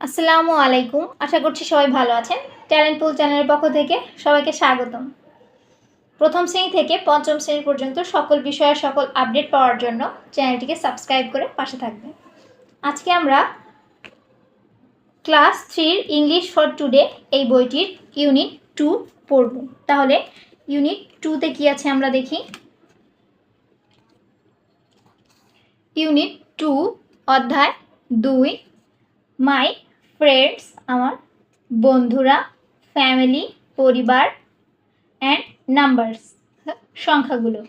আসসালামু আলাইকুম। আশা করছি সবাই ভালো আছেন। ট্যালেন্ট পুল চ্যানেলের পক্ষ থেকে সবাইকে স্বাগতম। প্রথম শ্রেণি থেকে পঞ্চম শ্রেণি পর্যন্ত সকল বিষয়ের সকল আপডেট পাওয়ার জন্য চ্যানেলটিকে সাবস্ক্রাইব করে পাশে থাকবেন। আজকে আমরা ক্লাস থ্রির ইংলিশ ফর টুডে এই বইটির ইউনিট টু পড়ব। তাহলে ইউনিট টুতে কী আছে আমরা দেখি? ইউনিট টু অধ্যায় দুই, মাই ফ্রেন্ডস আমার বন্ধুরা ফ্যামিলি পরিবার অ্যান্ড নাম্বারস সংখ্যাগুলো।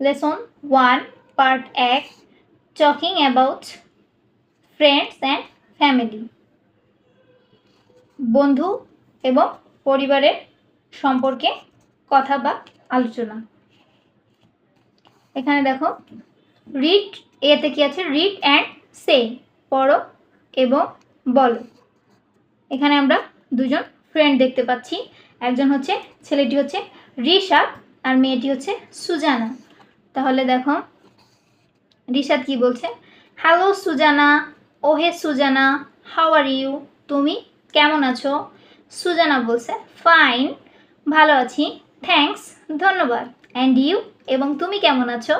লেসন ওয়ান পার্ট এক talking about friends and family বন্ধু এবং পরিবারের সম্পর্কে কথা বা আলোচনা। এখানে দেখো রিড এতে কি আছে? রিড অ্যান্ড সে পড়ো এবং বলো। এখানে আমরা দুজন ফ্রেন্ড দেখতে পাচ্ছি। একজন হচ্ছে, ছেলেটি হচ্ছে রিশাদ আর মেয়েটি হচ্ছে সুজানা। তাহলে দেখো, রিশাদ কি বলছে? হ্যালো সুজানা। ওহে সুজানা হাউ আর ইউ তুমি কেমন আছো? সুজানা বলছে ফাইন ভালো আছি। থ্যাঙ্কস ধন্যবাদ। অ্যান্ড ইউ এবং তুমি কেমন আছো?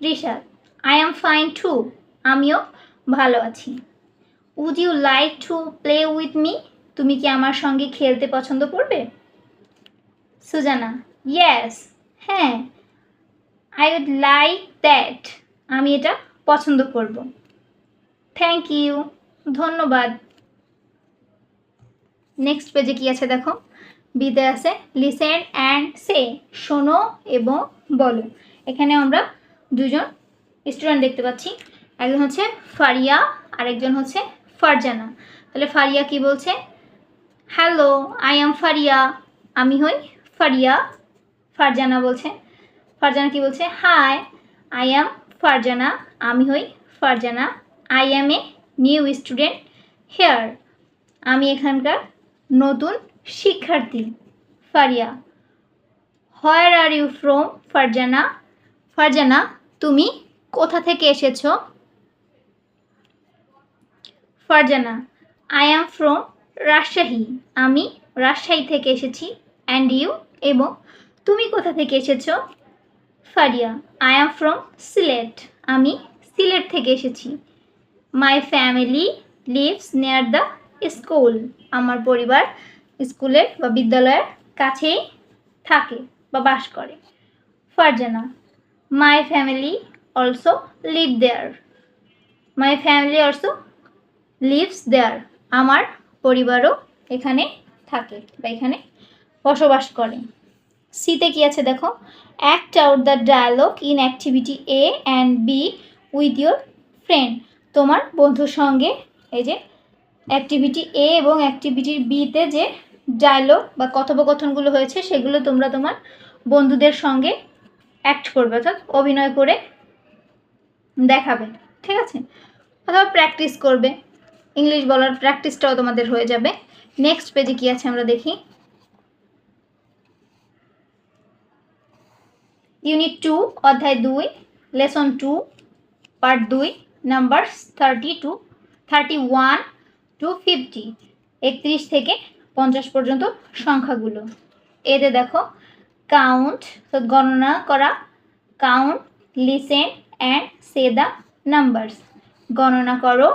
Rishad I am fine too আমিও ভালো আছি। Would you like to play with me তুমি কি আমার সঙ্গে খেলতে পছন্দ করবে? সুজানা ইয়েস হ্যাঁ। আই উড লাইক দ্যাট আমি এটা পছন্দ করব। থ্যাংক ইউ ধন্যবাদ। নেক্সট পেজে কি আছে দেখো? বিতে আছে লিসেন অ্যান্ড সে শোনো এবং বলো। এখানে আমরা দুজন স্টুডেন্ট দেখতে পাচ্ছি। একজন হচ্ছে ফারিয়া আর একজন হচ্ছে ফারজানা। তাহলে ফারিয়া কি বলছে? Hello I am Faria. আমি হই ফারিয়া, ফারজানা বলছে। ফারজানা কি বলছে? Hi I am Farzana. আমি হই Farzana. I am a new student here আমি এখানকার নতুন শিক্ষার্থী, Faria. Where are you from Farzana? Farzana, তুমি কোথা থেকে এসেছ? Farzana I am from Rajshahi. আমি রাজশাহী থেকে এসেছি। অ্যান্ড ইউ এবং তুমি কোথা থেকে এসেছ? Faria I am from Sylhet. আমি সিলেট থেকে এসেছি। My family lives near the school আমার পরিবার স্কুলের বা বিদ্যালয়ের কাছেই থাকে বা বাস করে। Farzana my family also live there my family also lives there, আমার পরিবারও এখানে থাকে বা এখানে বসবাস করে। সিতে কি আছে দেখো? Act out the dialogue in activity A and B with your friend তোমার বন্ধুর সঙ্গে এই যে অ্যাক্টিভিটি এ এবং অ্যাক্টিভিটির বিতে যে ডায়লগ বা কথোপকথনগুলো হয়েছে, সেগুলো তোমরা তোমার বন্ধুদের সঙ্গে অ্যাক্ট করবে, অর্থাৎ অভিনয় করে দেখাবে। ঠিক আছে? অথবা প্র্যাকটিস করবে। ইংলিশ বলার প্র্যাকটিসটাও তোমাদের হয়ে যাবে। নেক্সট পেজে কি আছে আমরা দেখি। ইউনিট টু অধ্যায় দুই লেসন টু পার্ট দুই number thirty to thirty one to fifty একত্রিশ থেকে পঞ্চাশ পর্যন্ত সংখ্যাগুলো। এতে দেখো কাউন্ট গণনা করা count listen and say the numbers গণনা করো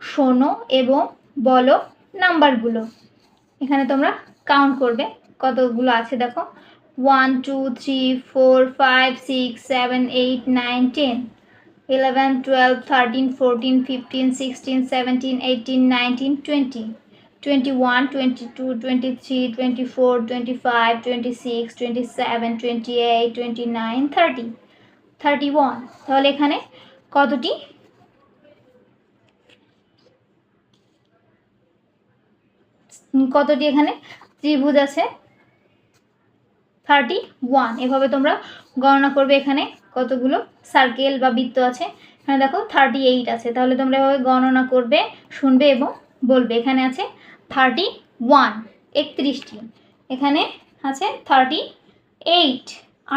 শোনো এবং বলো নাম্বারগুলো। এখানে তোমরা কাউন্ট করবে। কতগুলো আছে দেখো? One two three four five six seven eight nine ten eleven twelve thirteen fourteen fifteen sixteen seventeen eighteen nineteen twenty twenty one twenty two twenty three twenty four twenty five twenty six twenty seven twenty eight twenty nine thirty thirty one তাহলে এখানে কতটি কতটি এখানে? ত্রিভুজ আছে। Thirty one এভাবে তোমরা গণনা করবে এখানে কতগুলো? সার্কেল বা বৃত্ত আছে। এখানে দেখো থার্টি এইট আছে। তাহলে তোমরা এভাবে গণনা করবে, শুনবে এবং বলবে। এখানে আছে থার্টি ওয়ান একত্রিশটি। এখানে আছে থার্টি এইট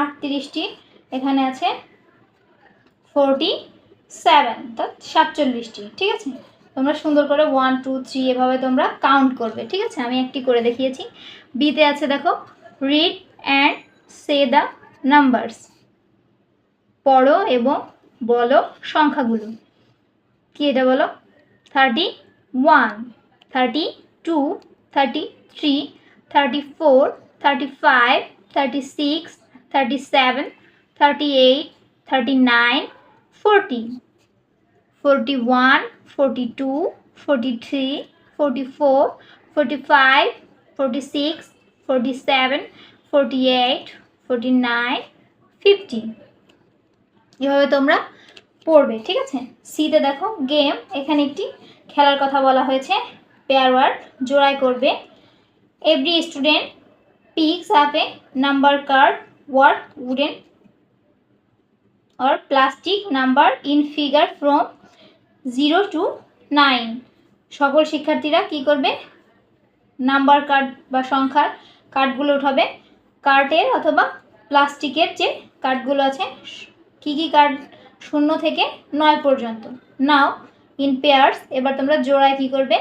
আটত্রিশটি। এখানে আছে ফোরটি সেভেন অর্থাৎ সাতচল্লিশটি। ঠিক আছে? তোমরা সুন্দর করে ওয়ান টু থ্রি এভাবে তোমরা কাউন্ট করবে, ঠিক আছে? আমি একটি করে দেখিয়েছি। বিতে আছে, দেখো read and say the numbers পড়ো এবং বলো সংখ্যাগুলো। কি এটা বলো? Thirty one thirty two thirty three thirty four thirty five thirty six thirty seven thirty eight thirty nine forty forty one forty two forty three forty four forty five six seven eight nine এভাবে তোমরা পড়বে, ঠিক আছে? সিতে দেখো game এখানে একটি খেলার কথা বলা হয়েছে পেয়ার ওয়ার্ড জোড়াই করবে। Every student picks up number card word wooden or plastic number in figure from zero to nine সকল শিক্ষার্থীরা কি করবে? নাম্বার কার্ড বা সংখ্যার কার্ডগুলো উঠাবে। কার্ডের অথবা প্লাস্টিকের যে কার্ডগুলো আছে, কি কি কার্ড শূন্য থেকে নয় পর্যন্ত। নাও ইন পেয়ার্স এবার তোমরা জোড়ায় কি করবে?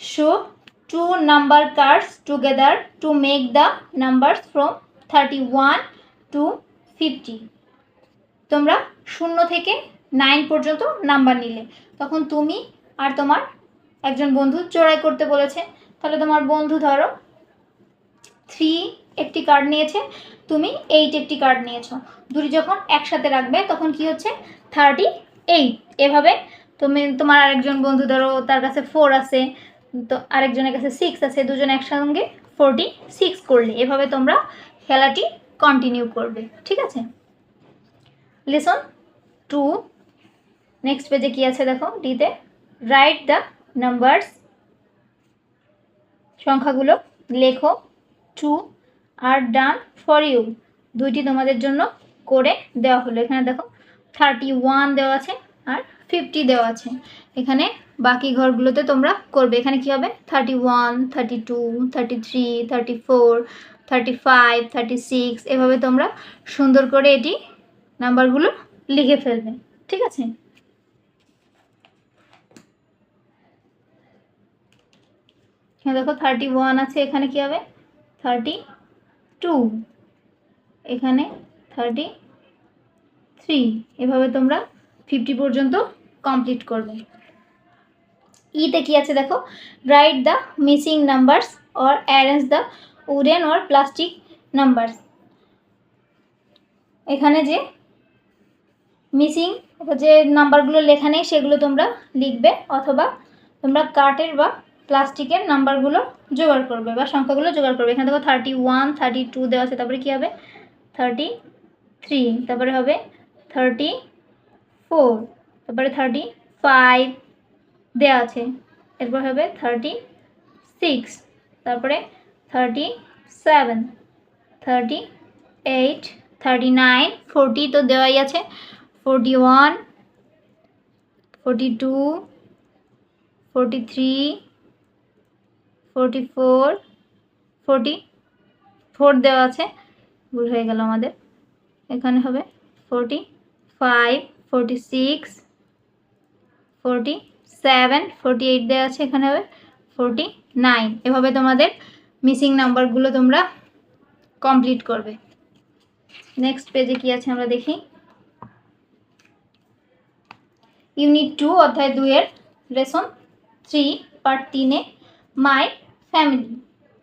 Show two number cards together to make the numbers from thirty one to fifty তোমরা শূন্য থেকে নাইন পর্যন্ত নাম্বার নিলে। তখন তুমি আর তোমার একজন বন্ধু জোড়াই করতে বলেছে। তাহলে তোমার বন্ধু ধরো থ্রি একটি কার্ড নিয়েছে, তুমি এইট একটি কার্ড নিয়েছো। দুটি যখন একসাথে রাখবে, তখন কি হচ্ছে? থার্টি এইট এভাবে তুমি, তোমার আরেকজন বন্ধু ধরো, তার কাছে ফোর আছে, তো আরেকজনের কাছে সিক্স আছে, দুজন একসঙ্গে ফোরটি সিক্স করলে। এভাবে তোমরা খেলাটি কন্টিনিউ করবে। ঠিক আছে? Listen, two. নেক্সট পেজে কি আছে দেখো? ডিতে রাইট দ্য নাম্বারস সংখ্যাগুলো লেখো, two are done for you দুইটি তোমাদের জন্য করে দেওয়া হলো। এখানে দেখো থার্টি ওয়ান দেওয়া আছে আর ফিফটি দেওয়া আছে। এখানে বাকি ঘরগুলোতে তোমরা করবে। এখানে কি হবে? Thirty one thirty two thirty three thirty four thirty five thirty six এভাবে তোমরা সুন্দর করে এটি নাম্বারগুলো লিখে ফেলবে, ঠিক আছে? এখানে দেখো থার্টি ওয়ান আছে, এখানে কি হবে? থার্টি টু এখানে থার্টি থ্রি এভাবে তোমরা ফিফটি পর্যন্ত কমপ্লিট করবে। ইতে কি আছে দেখো? Write the missing numbers or arrange the wooden or plastic numbers এখানে যে মিসিং যে নাম্বারগুলো লেখা নেই সেগুলো তোমরা লিখবে অথবা তোমরা কাঠের বা প্লাস্টিকের নাম্বারগুলো জোগাড় করবে বা সংখ্যাগুলো জোগাড় করবে। এখানে দেখো থার্টি ওয়ান থার্টি টু দেওয়া আছে, তারপরে কী হবে? থার্টি থ্রি তারপরে হবে থার্টি ফোর তারপরে থার্টি ফাইভ দেওয়া আছে, এরপর হবে থার্টি সিক্স তারপরে thirty seven thirty eight thirty nine forty তো দেওয়াই আছে। Forty one, forty two, forty three, forty four forty, four দেওয়া আছে। ভুল হয়ে গেল আমাদের। এখানে হবে forty five, forty six, forty seven, forty eight দেওয়া আছে। এখানে হবে ফোরটি নাইন। এভাবে তোমাদের মিসিং নাম্বারগুলো তোমরা কমপ্লিট করবে। নেক্সট পেজে কি আছে আমরা দেখি। ইউনিট টু অধ্যায় দুইয়ের লেসন থ্রি, পার্ট তিনে, মাই ফ্যামিলি,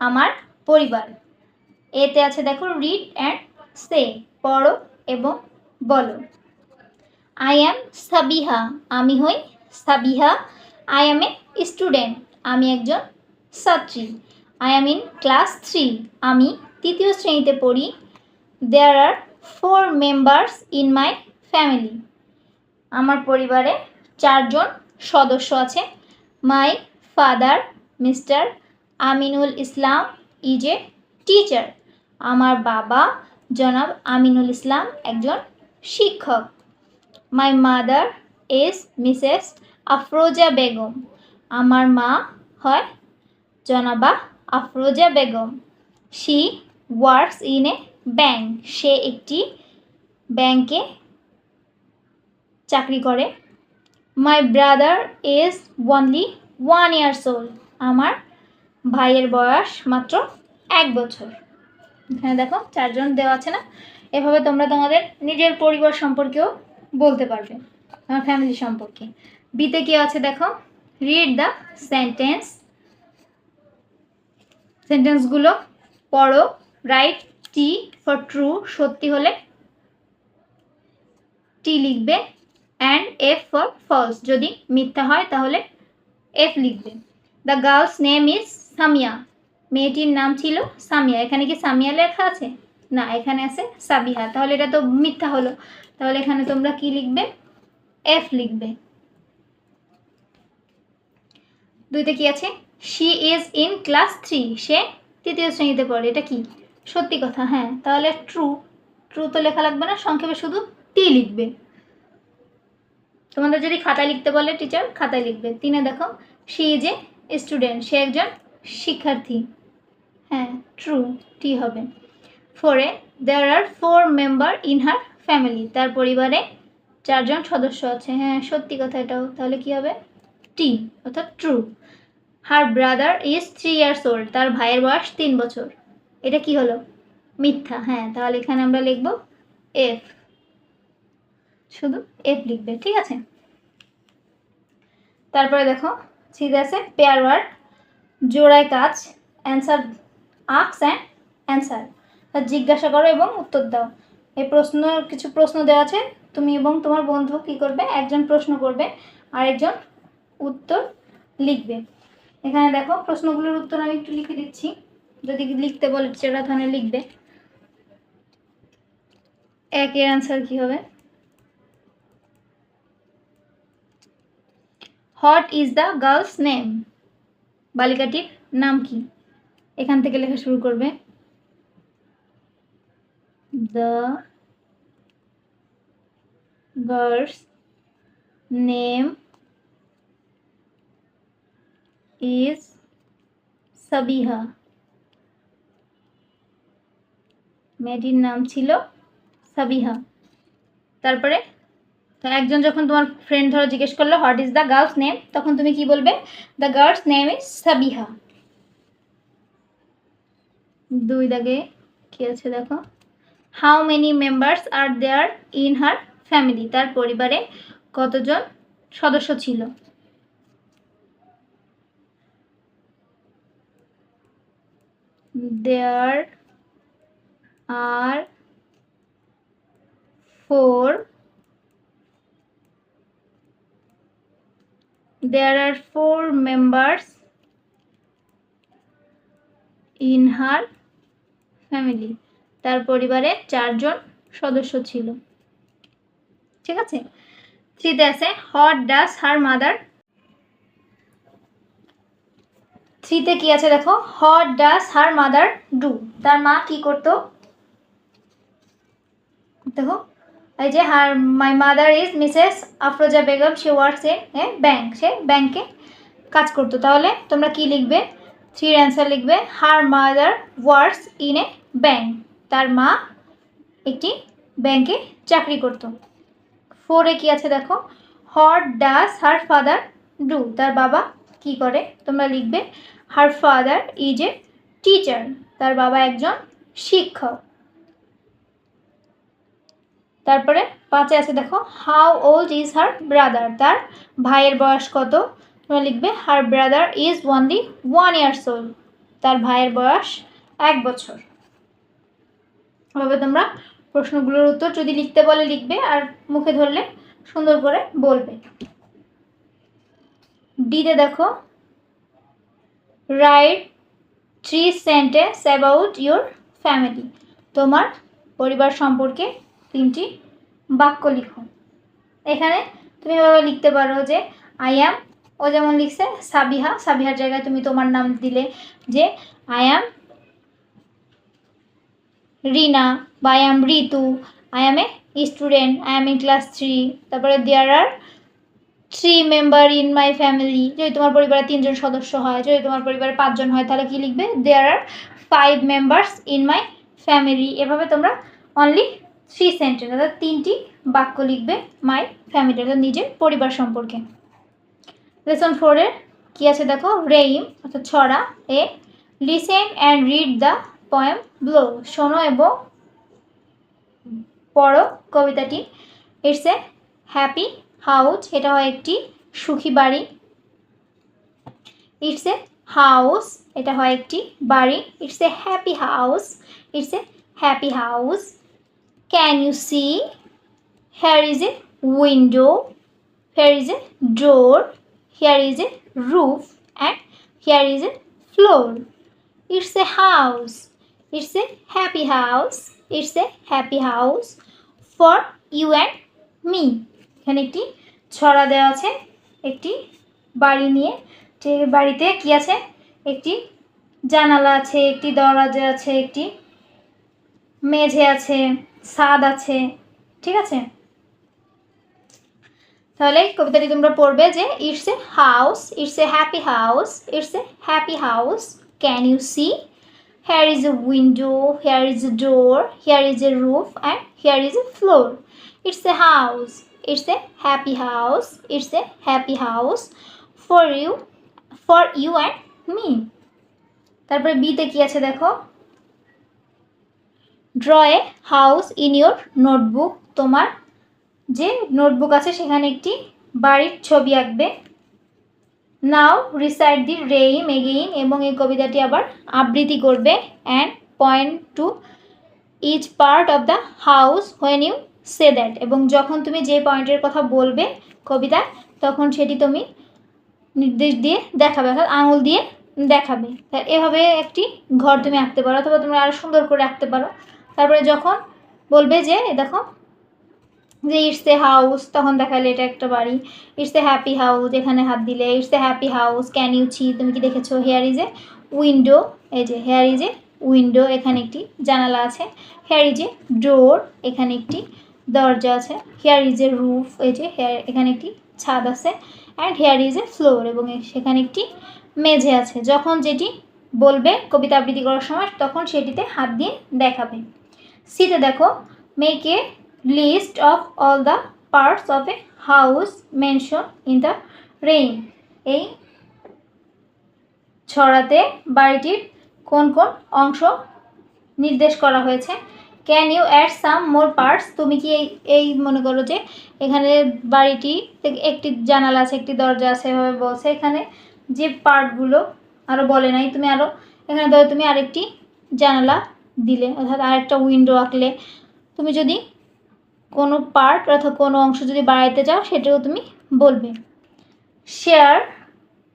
আমার পরিবার। এতে আছে দেখো রিড অ্যান্ড সে, পড়ো এবং বলো। আই অ্যাম সাবিহা, আমি হই Sabiha. I am a student, আমি একজন ছাত্রী। I am in class three, আমি তৃতীয় শ্রেণীতে পড়ি। There are four members in my family আমার পরিবারে চারজন সদস্য আছে। My father mister Aminul Islam is a teacher আমার বাবা জনাব আমিনুল ইসলাম একজন শিক্ষক। My mother is missus Afroza Begum. আমার মা হয় জনাবা Afroza Begum. She works in a bank সে একটি ব্যাংকে চাকরি করে। My brother is only one years old আমার ভাইয়ের বয়স মাত্র এক বছর। এখানে দেখো, চারজন দেওয়া আছে না? এভাবে তোমরা তোমাদের নিজের পরিবার সম্পর্কেও বলতে পারবে। আমার ফ্যামিলি সম্পর্কে। বিতে কি আছে দেখো? রিড দ্য সেন্টেন্স সেন্টেন্সগুলো পড়ো রাইট টি ফর ট্রু সত্যি হলে টি লিখবে। অ্যান্ড এফ ফর ফলস যদি মিথ্যা হয়, তাহলে এফ লিখবে। The girl's name is Samia মেয়েটির নাম ছিল সামিয়া এখানে কি সামিয়া লেখা আছে? না, এখানে আছে সাবিহা তাহলে এটা তো মিথ্যা হলো। তাহলে এখানে তোমরা কি লিখবে? এফ লিখবে। দুইতে কি আছে? She is in class three সে তৃতীয় শ্রেণীতে পড়ে। এটা কি? সত্যি কথা হ্যাঁ। তাহলে ট্রু ট্রু তো লেখা লাগবে না। সংক্ষেপে শুধু টি লিখবে। তোমাদের যদি খাতায় লিখতে বলে টিচার খাতায় লিখবে। তিনে দেখো সি ইজ এ স্টুডেন্ট সে একজন শিক্ষার্থী। হ্যাঁ ট্রু টি হবে। ফোরে there are four member in her family তার পরিবারে চারজন সদস্য আছে। হ্যাঁ সত্যি কথা এটাও। তাহলে কি হবে? টি অর্থাৎ true her brother is three years old তার ভাইয়ের বয়স তিন বছর। এটা কি হলো? মিথ্যা। হ্যাঁ তাহলে এখানে আমরা লিখব এফ শুধু এফ লিখবে, ঠিক আছে? তারপরে দেখো, ঠিক আছে পেয়ার ওয়ার্ড জোড়ায় কাজ অ্যান্সার আক্স অ্যান্ড অ্যান্সার জিজ্ঞাসা করো এবং উত্তর দাও। এই প্রশ্ন, কিছু প্রশ্ন দেওয়া আছে, তুমি এবং তোমার বন্ধু কি করবে? একজন প্রশ্ন করবে, আরেকজন উত্তর লিখবে। এখানে দেখো, প্রশ্নগুলোর উত্তর আমি একটু লিখে দিচ্ছি। যদি লিখতে বলে টিচাররা তাহলে লিখবে। একের অ্যান্সার কি হবে? What is the girl's name. বালিকাটির নাম কি? এখান থেকে লেখা শুরু করবে। The girl's name is Sabiha. মেয়েটির নাম ছিল সাবিহা। তারপরে তো একজন যখন তোমার ফ্রেন্ড ধরো জিজ্ঞেস করল what is the girl's name তখন তুমি কি বলবে? The girl's name is Sabiha দুই দাগে কি আছে দেখো? How many members are there in her family তার পরিবারে কতজন সদস্য ছিল? There R four there are four members in her family. তার পরিবারে চারজন সদস্য ছিল। ঠিক আছে? থ্রিতে আছে হট ডাস হার মাদার থ্রিতে কি আছে দেখো? What does her mother do তার মা কি করতো? দেখো এই যে her my mother is missus Afroza Begum say works a bank সে ব্যাংকে কাজ করতো। তাহলে তোমরা কি লিখবে? থ্রির অ্যান্সার লিখবে। Her mother works in a bank তার মা একটি ব্যাংকে চাকরি করতো। ফোরে কি আছে দেখো? What does her father do তার বাবা কি করে? তোমরা লিখবে her father is a teacher তার বাবা একজন শিক্ষক। তারপরে পাঁচে আছে দেখো how old is her brother তার ভাইয়ের বয়স কত? তোমরা লিখবে her brother is only one years old তার ভাইয়ের বয়স এক বছর। এভাবে তোমরা প্রশ্নগুলোর উত্তর যদি লিখতে বলে, লিখবে আর মুখে ধরলে সুন্দর করে বলবে। ডিতে দেখো write three sentence about your family তোমার পরিবার সম্পর্কে তিনটি বাক্য লিখো। এখানে তুমি এভাবে লিখতে পারো যে আই অ্যাম ও যেমন লিখছে, সাবিহা সাবিহার জায়গায় তুমি তোমার নাম দিলে যে আই অ্যাম রিনা বা I am Ritu I am a student I am in class three তারপরে there are three member in my family যদি তোমার পরিবারে তিনজন সদস্য হয়, যদি তোমার পরিবারে পাঁচজন হয়, তাহলে কি লিখবে? There are five members in my family এভাবে তোমরা অনলি থ্রি সেন্টেন্স, অর্থাৎ তিনটি বাক্য লিখবে মাই ফ্যামিলি, অর্থাৎ নিজের পরিবার সম্পর্কে। লেসন ফোরের কী আছে দেখো? রেইম অর্থাৎ ছড়া, a listen and read the poem below শোনো এবং পড়ো কবিতাটি। ইটস এ হ্যাপি হাউস এটা হয় একটি সুখী বাড়ি। ইটস এ হাউস এটা হয় একটি বাড়ি। It's a happy house it's a happy house can you see here is a window here is a door here is a roof and here is a floor it's a house it's a happy house it's a happy house for you and me এখানে একটি ছড়া দেওয়া আছে। একটি বাড়ি নিয়ে। যে বাড়িতে কি আছে? একটি জানালা আছে, একটি দরজা আছে, একটি মেঝে আছে। ছাদ আছে, ঠিক আছে? তাহলে কবিতাটি তোমরা পড়বে যে it's a house it's a happy house it's a happy house can you see here is a window here is a door here is a roof and here is a floor it's a house it's a happy house it's a happy house for you for you and me তারপরে বিতে কি আছে দেখো? Draw a house in your notebook তোমার যে notebook আছে, সেখানে একটি বাড়ির ছবি আঁকবে। নাও রিসাইড দি রেইম এগেইন এবং এই কবিতাটি আবার আবৃত্তি করবে and point to each part of the house when you say that এবং যখন তুমি যে পয়েন্টের কথা বলবে কবিতা তখন সেটি তুমি নির্দেশ দিয়ে দেখাবে, অর্থাৎ আঙুল দিয়ে দেখাবে। এভাবে একটি ঘর তুমি আঁকতে পারো, অথবা তুমি আরও সুন্দর করে আঁকতে পারো। তারপরে যখন বলবে যে দেখো, যে ইটস এ হাউস তখন দেখালে এটা একটা বাড়ি। ইটস এ হ্যাপি হাউস এখানে হাত দিলে it's a happy house can you see তুমি কি দেখেছ? হেয়ার ইজ এ উইন্ডো এই যে হেয়ার ইজ এ উইন্ডো এখানে একটি জানালা আছে। হেয়ার ইজ এ ডোর এখানে একটি দরজা আছে। হেয়ার ইজ এ রুফ এই যে হেয়ার এখানে একটি ছাদ আছে। And here is a floor এবং সেখানে একটি মেঝে আছে। যখন যেটি বলবে কবিতা আবৃত্তি করার সময়, তখন সেটিতে হাত দিয়ে দেখাবে। সিতে দেখো make a list of all the parts of a house mention in the rhyme এই ছড়াতে বাড়িটির কোন কোন অংশ নির্দেশ করা হয়েছে? Can you add some more parts তুমি কি এই এই মনে করো যে এখানে বাড়িটি একটি জানালা আছে, একটি দরজা আছে, এভাবে বলছে। এখানে যে পার্টগুলো আরও বলে নাই, তুমি আরও এখানে ধরো তুমি আরেকটি জানালা দিলে অর্থাৎ আরেকটা উইন্ডো আঁকলে। তুমি যদি কোনো পার্ট অর্থাৎ কোনো অংশ যদি বাড়াইতে চাও, সেটাও তুমি বলবে। Share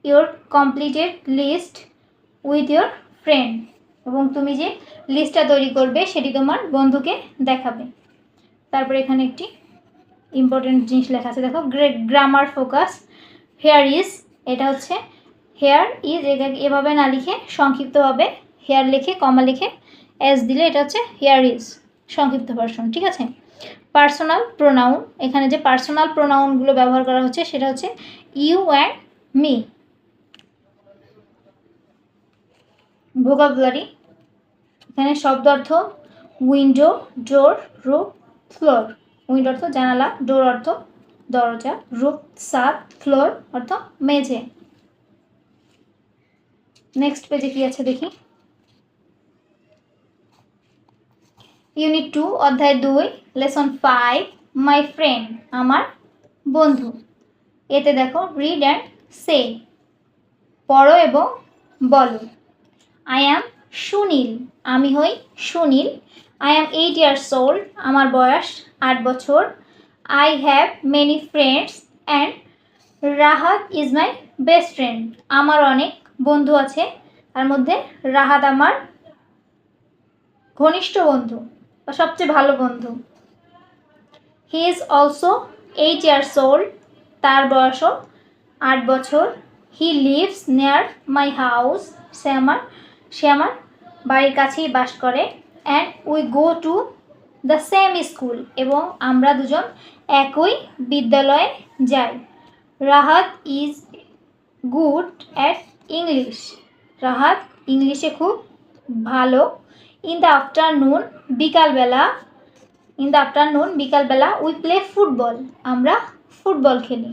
your completed list with your friend এবং তুমি যে লিস্টটা তৈরি করবে, সেটি তোমার বন্ধুকে দেখাবে। তারপরে এখানে একটি ইম্পর্টেন্ট জিনিস লেখা আছে। দেখো great grammar focus here is এটা হচ্ছে হেয়ার ইজ এভাবে না লিখে সংক্ষিপ্তভাবে হেয়ার লিখে কমা লিখে এস দিলে এটা হচ্ছে হেয়ার ইজ সংক্ষিপ্ত ভার্সন ঠিক আছে? পার্সোনাল প্রোনাউন এখানে যে পার্সোনাল প্রোনাউনগুলো ব্যবহার করা হচ্ছে, সেটা হচ্ছে ইউ অ্যান্ড মি ভোকাবুলারি এখানে শব্দ অর্থ window door roof floor window অর্থ জানালা ডোর অর্থ দরজা রুফ সাত ফ্লোর অর্থ মেঝে. নেক্সট পেজে কি আছে দেখি? ইউনিট টু, অধ্যায় দুই, লেসন ফাইভ, মাই ফ্রেন্ড, আমার বন্ধু। এতে দেখো রিড অ্যান্ড সে পড়ো এবং বলো। আই অ্যাম সুনীল, আমি হই Sunil. I am eight years old আমার বয়স আট বছর। I have many friends and Rahat is my best friend আমার অনেক বন্ধু আছে, তার মধ্যে রাহাত আমার ঘনিষ্ঠ বন্ধু। বা সবচেয়ে ভালো বন্ধু। He is also eight years old তার বয়সও আট বছর। হি লিভস নেয়ার মাই হাউস সে আমার সে আমার বাড়ির কাছেই বাস করে। And we go to the same school এবং আমরা দুজন একই বিদ্যালয়ে যাই। Rahat is good at English Rahat ইংলিশে খুব ভালো ইন দ্য আফটারনুন বিকালবেলা ইন দ্য আফটারনুন বিকালবেলা উই প্লে ফুটবল আমরা ফুটবল খেলি।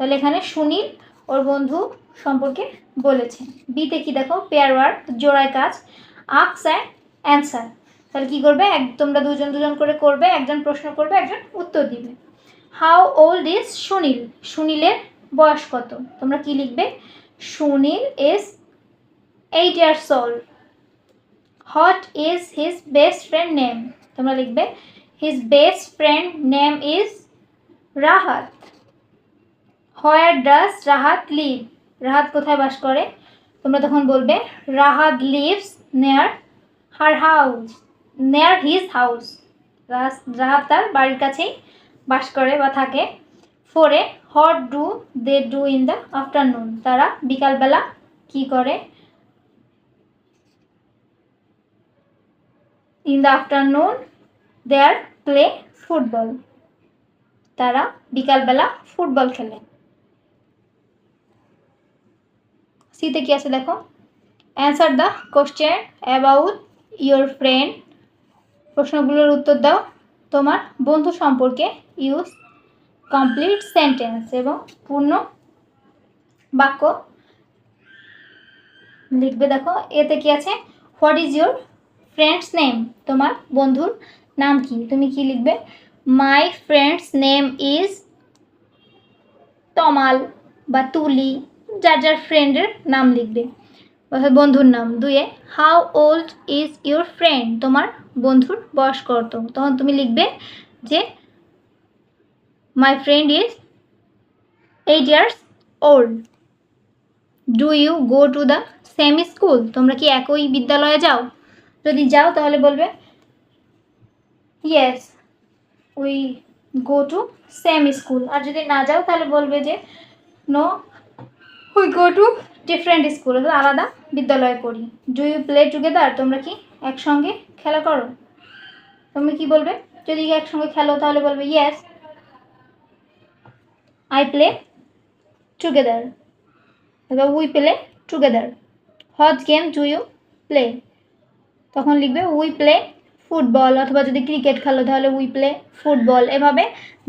তাহলে এখানে সুনীল ওর বন্ধু সম্পর্কে বলেছে বিতে কি দেখো পেয়ার ওয়ার্ক জোড়ায় কাজ আক্স অ্যান্ড অ্যান্সার তাহলে কী করবে? এক, তোমরা দুজন দুজন করে করবে, একজন প্রশ্ন করবে, একজন উত্তর দিবে। How old is Sunil? সুনীলের বয়স কত? তোমরা কি লিখবে? Sunil is eight years old what is his best friend name তোমরা লিখবে his best friend name is Rahat where does Rahat live Rahat কোথায় বাস করে? তোমরা তখন বলবে Rahat lives near her house near his house Rahat তার বাড়ির কাছেই বাস করে বা থাকে। ফোরে what do they do in the afternoon তারা বিকালবেলা কি করে? In the afternoon there play football তারা বিকালবেলা ফুটবল খেলে। সিতে কি আছে দেখো? Answer the question about your friend প্রশ্নগুলোর উত্তর দাও। তোমার বন্ধু সম্পর্কে ইউজ কমপ্লিট সেন্টেন্স এবং পূর্ণ বাক্য লিখবে। দেখো, এতে কি আছে? What is your friend's name তোমার বন্ধুর নাম কি? তুমি কি লিখবে? My friend's name is Tamal বা তুলি যার যার ফ্রেন্ডের নাম লিখবে। বন্ধুর নাম। দুয়ে how old is your friend তোমার বন্ধুর বয়স কত? তখন তুমি লিখবে যে my friend is eight years old do you go to the same school তোমরা কি একই বিদ্যালয়ে যাও? যদি যাও তাহলে বলবে yes we go to same school আর যদি না যাও তাহলে বলবে যে no we go to different school অর্থাৎ আলাদা বিদ্যালয়ে পড়ি। ডু ইউ প্লে টুগেদার তোমরা কি একসঙ্গে খেলা করো? তুমি কি বলবে? যদি একসঙ্গে খেলো তাহলে বলবে ইয়েস আই প্লে টুগেদার এবার we play together what game do you play তখন লিখবে উই প্লে ফুটবল অথবা যদি ক্রিকেট খেলো, তাহলে উই প্লে ফুটবল এভাবে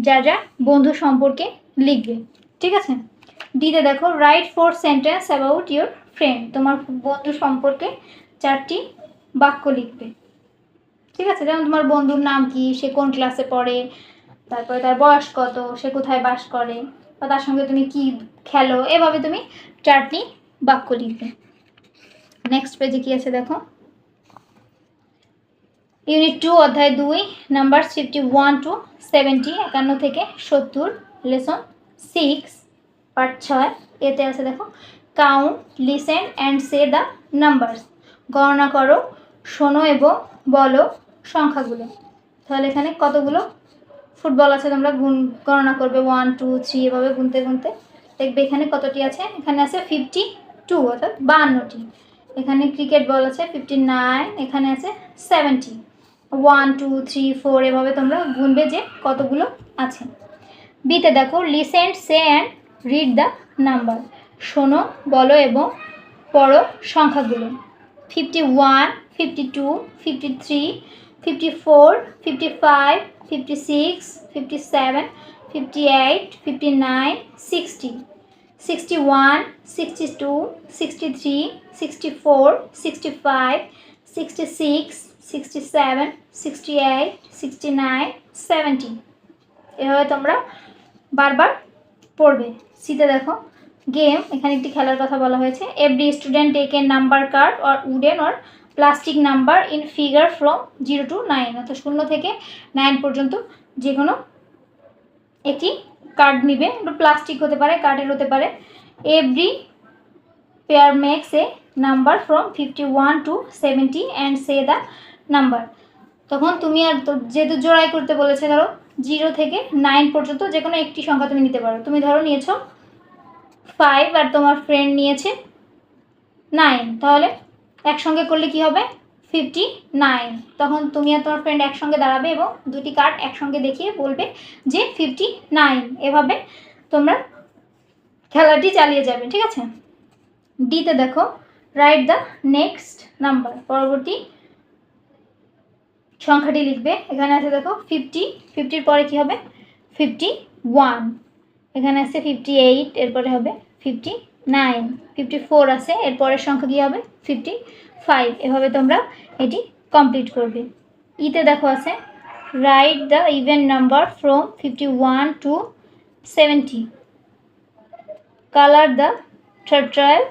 যা যা বন্ধু সম্পর্কে লিখবে। ঠিক আছে? ডিতে দেখো write four sentence about your friend তোমার বন্ধু সম্পর্কে চারটি বাক্য লিখবে। ঠিক আছে? যেমন তোমার বন্ধুর নাম কি, সে কোন ক্লাসে পড়ে, তারপরে তার বয়স কত, সে কোথায় বাস করে, বা তার সঙ্গে তুমি কি খেলো, এভাবে তুমি চারটি বাক্য লিখবে। নেক্সট পেজে কি আছে দেখো? ইউনিট টু অধ্যায় দুই number fifty one to seventy একান্ন থেকে সত্তর লেসন সিক্স পার্ট ছয়, এতে আছে দেখো count listen and say the numbers গণনা করো, শোনো এবং বলো সংখ্যাগুলো। তাহলে এখানে কতগুলো? ফুটবল আছে, তোমরা গুণ, গণনা করবে ওয়ান টু থ্রি এভাবে গুনতে গুনতে। দেখবে এখানে কতটি আছে? এখানে আছে ফিফটি টু অর্থাৎ বাহান্নটি এখানে ক্রিকেট বল আছে ফিফটি নাইন এখানে আছে seventy one, two, three, four, এভাবে তোমরা গুনবে যে কতগুলো আছে। বিতে দেখো listen say and read the number শোনো, বলো এবং পড়ো সংখ্যাগুলো। Fifty one fifty two fifty three fifty four fifty five fifty six fifty seven fifty eight fifty nine sixty sixty one sixty two sixty three sixty four sixty five sixty six sixty sixty eight sixty nine seventy এভাবে তোমরা বারবার পড়বে। সিতে দেখো game এখানে একটি খেলার কথা বলা হয়েছে। Every student take a number card or wooden or plastic number in figure from zero to nine অর্থাৎ শূন্য থেকে নাইন পর্যন্ত যে কোনো একটি কার্ড নিবে। প্লাস্টিক হতে পারে কার্ডের হতে পারে। Every pair makes a number from fifty one to seventy and say the number. তখন তুমি আর যেহেতু জোড়াই করতে বলেছে, ধরো, জিরো থেকে নাইন পর্যন্ত যে কোনো একটি সংখ্যা তুমি নিতে পারো। তুমি ধরো নিয়েছো ফাইভ আর তোমার ফ্রেন্ড নিয়েছে নাইন তাহলে একসঙ্গে করলে কি হবে? ফিফটি নাইন তখন তুমি আর তোমার ফ্রেন্ড একসঙ্গে দাঁড়াবে এবং দুটি কার্ড একসঙ্গে দেখিয়ে বলবে যে ফিফটি নাইন এভাবে তোমরা খেলাটি চালিয়ে যাবে, ঠিক আছে? ডিতে দেখো রাইট দ্য নেক্সট নাম্বার পরবর্তী সংখ্যাটি লিখবে। এখানে আছে দেখো ফিফটি ফিফটির পরে কি হবে? ফিফটি ওয়ান এখানে আছে ফিফটি এইট এরপরে হবে ফিফটি নাইন ফিফটি ফোর আছে, এরপরের সংখ্যা কী হবে? ফিফটি ফাইভ এভাবে তোমরা এটি কমপ্লিট করবে। ইতে দেখো আছে write the even number from fifty one to seventy colour the trail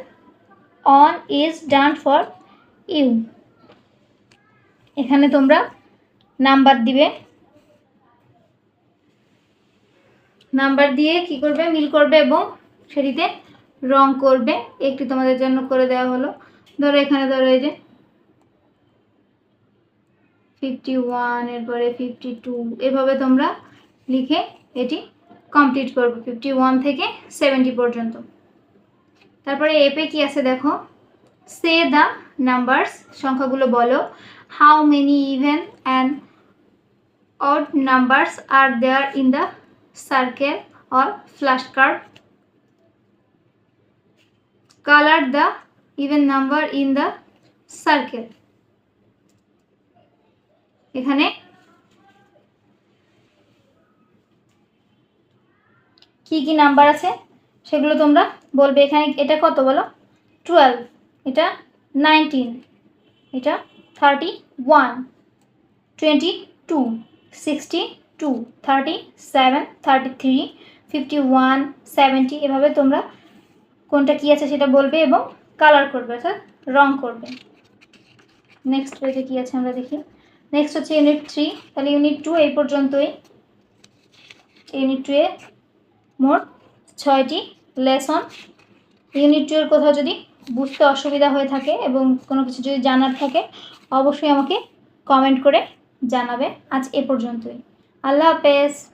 one is done for you এখানে তোমরা নাম্বার দিবে। নাম্বার দিয়ে কি করবে? মিল করবে এবং সেটিতে রং করবে। একটি তোমাদের জন্য করে দেওয়া হলো। ধরো এখানে ধরো এই যে ফিফটি ওয়ান এরপরে ফিফটি টু এভাবে তোমরা লিখে এটি কমপ্লিট করবে। ফিফটি ওয়ান থেকে সেভেন্টি পর্যন্ত। তারপরে এপে কি আছে দেখো? সে দ্য নাম্বারস সংখ্যাগুলো বলো। How many even and odd numbers are there in the circle or flashcard color the even number in the circle এখানে কি কি নাম্বার আছে সেগুলো তোমরা বলবে এখানে এটা কত বলো টুয়েলভ এটা নাইনটিন এটা thirty one twenty two sixty two thirty seven thirty three fifty one seventy এভাবে তোমরা কোনটা কী আছে সেটা বলবে এবং কালার করবে, অর্থাৎ রং করবে। নেক্সট পেজে কী আছে আমরা দেখি। নেক্সট হচ্ছে ইউনিট থ্রি তাহলে ইউনিট টু এই পর্যন্তই। ইউনিট টু এ মোট ছয়টি লেসন ইউনিট টু এর কোথাও যদি বুঝতে অসুবিধা হয়ে থাকে এবং কোনো কিছু যদি জানার থাকে, অবশ্যই আমাকে কমেন্ট করে জানাবে আজ এ পর্যন্তই। আল্লাহ হাফেজ।